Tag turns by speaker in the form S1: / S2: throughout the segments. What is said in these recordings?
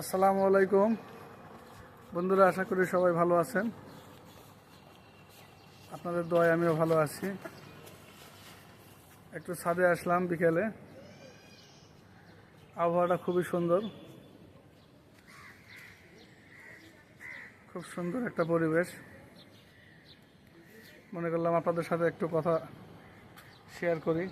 S1: আসসালামু আলাইকুম। বন্ধুরা, আশা করি সবাই ভালো আছেন। আপনাদের দয় আমিও ভালো আছি। একটু ছাদে আসলাম বিকেলে। আবহাওয়াটা খুবই সুন্দর। খুব সুন্দর একটা পরিবেশ। মনে করলাম আপনাদের সাথে একটু কথা শেয়ার করি।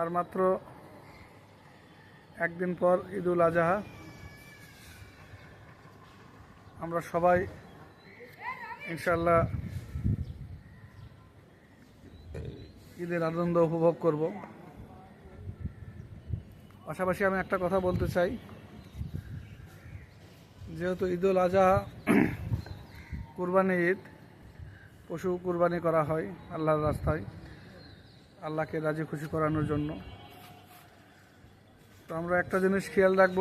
S1: আর মাত্র একদিন পর ঈদুল আজহা। আমরা সবাই ইনশাল্লাহ ঈদের আনন্দ উপভোগ করব। পাশাপাশি আমি একটা কথা বলতে চাই। যেহেতু ঈদুল আজহা কুরবানি ঈদ, পশু কুরবানি করা হয় আল্লাহর রাস্তায়। আল্লাহকে রাজি খুশি করানোর জন্য। তো আমরা একটা জিনিস খেয়াল রাখব।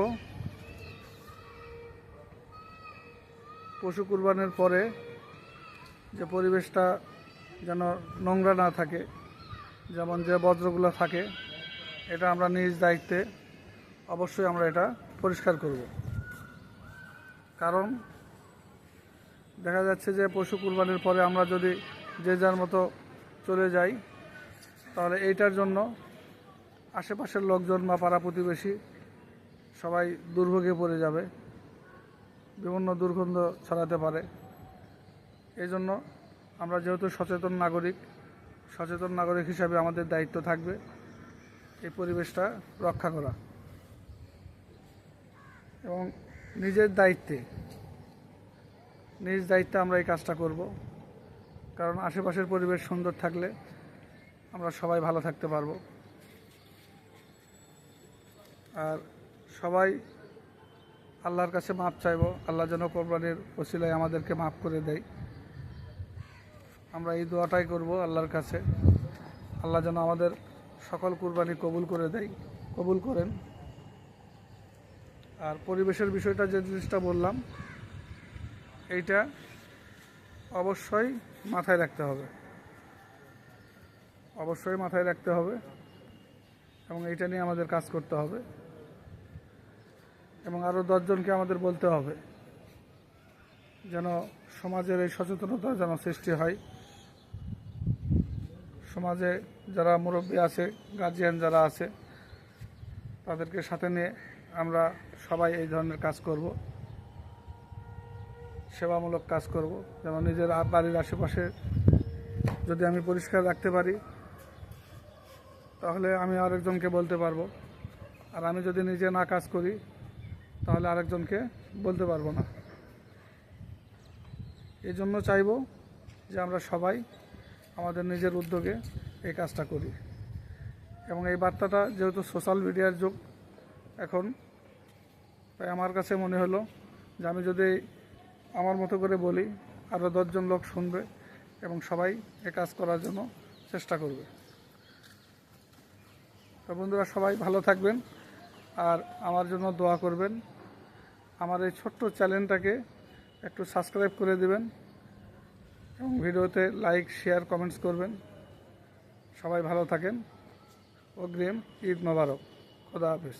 S1: পশু কুরবানের পরে যে পরিবেশটা যেন নোংরা না থাকে, যেমন যে বজ্রগুলো থাকে, এটা আমরা নিজ দায়িত্বে অবশ্যই আমরা এটা পরিষ্কার করব। কারণ দেখা যাচ্ছে যে পশু কুরবানির পরে আমরা যদি যে যার মতো চলে যাই তাহলে এইটার জন্য আশেপাশের লোকজন বা পাড়া প্রতিবেশী সবাই দুর্ভোগে পড়ে যাবে, বিভিন্ন দুর্গন্ধ ছড়াতে পারে। এই জন্য আমরা যেহেতু সচেতন নাগরিক সচেতন নাগরিক হিসাবে আমাদের দায়িত্ব থাকবে এই পরিবেশটা রক্ষা করা। এবং নিজের দায়িত্বে, নিজ দায়িত্বে আমরা এই কাজটা করব। কারণ আশেপাশের পরিবেশ সুন্দর থাকলে আমরা সবাই ভালো থাকতে পারব। আর সবাই আল্লাহর কাছে মাপ চাইব। আল্লাহ যেন কোরবানির ওসিলায় আমাদেরকে মাফ করে দেয়। আমরা এই দোয়াটাই করব আল্লাহর কাছে। আল্লাহ যেন আমাদের সকল কুরবানি কবুল করে দেয়। কবুল করেন। আর পরিবেশের বিষয়টা যে জিনিসটা বললাম, এইটা অবশ্যই মাথায় রাখতে হবে। অবশ্যই মাথায় রাখতে হবে এবং এইটা নিয়ে আমাদের কাজ করতে হবে এবং আরও দশজনকে আমাদের বলতে হবে যেন সমাজের এই সচেতনতা যেন সৃষ্টি হয়। সমাজে যারা মুরব্বী আছে গার্জিয়ান যারা আছে, তাদেরকে সাথে নিয়ে আমরা সবাই এই ধরনের কাজ করব। সেবামূলক কাজ করব, যেন নিজের বাড়ির আশেপাশে যদি আমি পরিষ্কার রাখতে পারি তাহলে আমি আরেকজনকে বলতে পারব। আর আমি যদি নিজে না কাজ করি, তাহলে আরেকজনকে বলতে পারব না। এই জন্য চাইব যে আমরা সবাই আমাদের নিজের উদ্যোগে এই কাজটা করি। এবং এই বার্তাটা যেহেতু সোশ্যাল মিডিয়ার যুগ, এখন তাই আমার কাছে মনে হলো যে আমি যদি আমার মতো করে বলি আরও দশজন লোক শুনবে এবং সবাই এ কাজ করার জন্য চেষ্টা করবে। তো বন্ধুরা সবাই ভালো থাকবেন আর আমার জন্য দোয়া করবেন। আমার এই ছোট্ট চ্যানেলটাকে একটু সাবস্ক্রাইব করে দেবেন এবং ভিডিওতে লাইক, শেয়ার, কমেন্টস করবেন। সবাই ভালো থাকেন। অগ্রিম ঈদ মোবারক। খোদা হাফিজ।